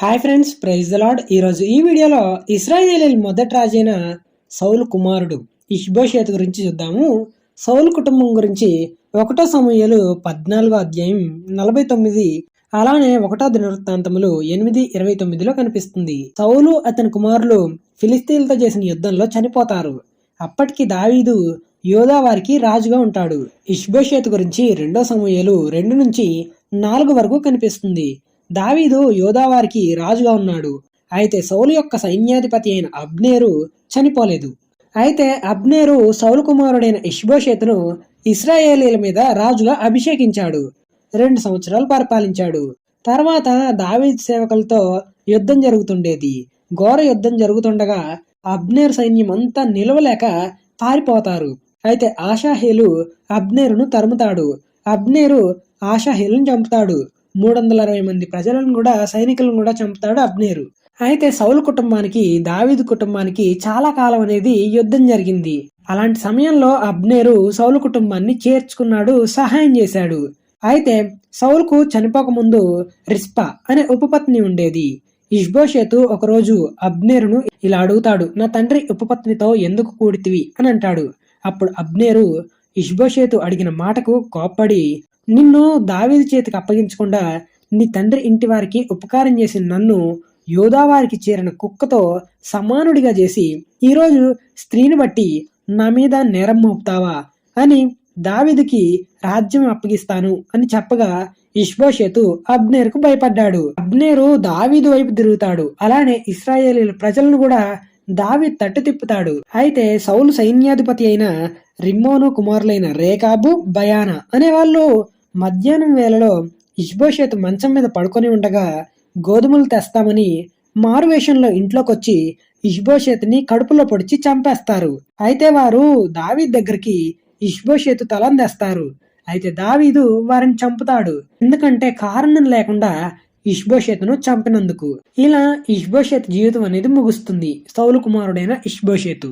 Hi friends praise the lord ఈరోజు ఈ వీడియోలో ఇస్రాయేలీల మొదటి రాజైన సౌలు కుమారుడు ఇష్బోషేత్ గురించి చూద్దాము. సౌలు కుటుంబం గురించి ఒకటో సమయాలు పద్నాలుగో అధ్యాయం నలభై తొమ్మిది అలానే ఒకటో దినవృత్తాంతములు ఎనిమిది ఇరవై తొమ్మిదిలో కనిపిస్తుంది. సౌలు అతని కుమారులు ఫిలిస్తీన్లతో చేసిన యుద్ధంలో చనిపోతారు. అప్పటికి దావీదు యోధా వారికి రాజుగా ఉంటాడు. ఇష్బోషేత్ గురించి రెండో సమయాలు రెండు నుంచి నాలుగు వరకు కనిపిస్తుంది. దావీదు యోధావారికి రాజుగా ఉన్నాడు. అయితే సౌలు యొక్క సైన్యాధిపతి అయిన అబ్నేరు చనిపోలేదు. అయితే అబ్నేరు సౌలు కుమారుడైన ఇష్బోషేతును ఇస్రాయేలీల మీద రాజుగా అభిషేకించాడు. రెండు సంవత్సరాలు పరిపాలించాడు. తర్వాత దావీద్ సేవకులతో యుద్ధం జరుగుతుండేది. ఘోర యుద్ధం జరుగుతుండగా అబ్నేర్ సైన్యం అంతా నిలవలేక పారిపోతారు. అయితే ఆషాహేలు అబ్నేరును తరుముతాడు. అబ్నేరు ఆషాహేలును చంపుతాడు. మూడు వందల అరవై మంది ప్రజలను కూడా సైనికులను కూడా చంపుతాడు అబ్నేరు. అయితే సౌలు కుటుంబానికి దావీదు కుటుంబానికి చాలా కాలం అనేది యుద్ధం జరిగింది. అలాంటి సమయంలో అబ్నేరు సౌలు కుటుంబాన్ని చేర్చుకున్నాడు సహాయం చేశాడు. అయితే సౌలుకు చనిపోకముందు రిస్పా అనే ఉపపత్ని ఉండేది. ఇష్బోషేతు ఒకరోజు అబ్నేరును ఇలా అడుగుతాడు నా తండ్రి ఉపపత్నితో ఎందుకు కూడితివి? అని అంటాడు. అప్పుడు అబ్నేరు ఇష్బోషేతు అడిగిన మాటకు కోప్పడి నిన్ను దావీదు చేతికి అప్పగించకుండా నీ తండ్రి ఇంటి వారికి ఉపకారం చేసిన నన్ను యోధావారికి చేరిన కుక్కతో సమానుడిగా చేసి ఈరోజు స్త్రీని బట్టి నా మీద నేరం మోపుతావా? అని దావిదికి రాజ్యం అప్పగిస్తాను అని చెప్పగా ఇష్బోషేతు అబ్నేరుకు భయపడ్డాడు. అబ్నేరు దావీదు వైపు తిరుగుతాడు. అలానే ఇస్రాయేలీల ప్రజలను కూడా దావి తట్టు తిప్పుతాడు. అయితే సౌలు సైన్యాధిపతి అయిన రిమ్మోను కుమారులైన రేకాబు బయానా అనే వాళ్ళు మధ్యాహ్నం వేళలో ఇష్బోషేత్ మంచం మీద పడుకొని ఉండగా గోధుమలు తెస్తామని మారువేషంలో ఇంట్లోకొచ్చి ఇష్బోషేత్ని కడుపులో పొడిచి చంపేస్తారు. అయితే వారు దావీద్ దగ్గరికి ఇష్బోషేతు తలం తెస్తారు. అయితే దావీదు వారిని చంపుతాడు. ఎందుకంటే కారణం లేకుండా ఇష్బోషేతును చంపినందుకు. ఇలా ఇష్బోషేత్ జీవితం అనేది ముగుస్తుంది. సౌలు కుమారుడైన ఇష్బోషేతు.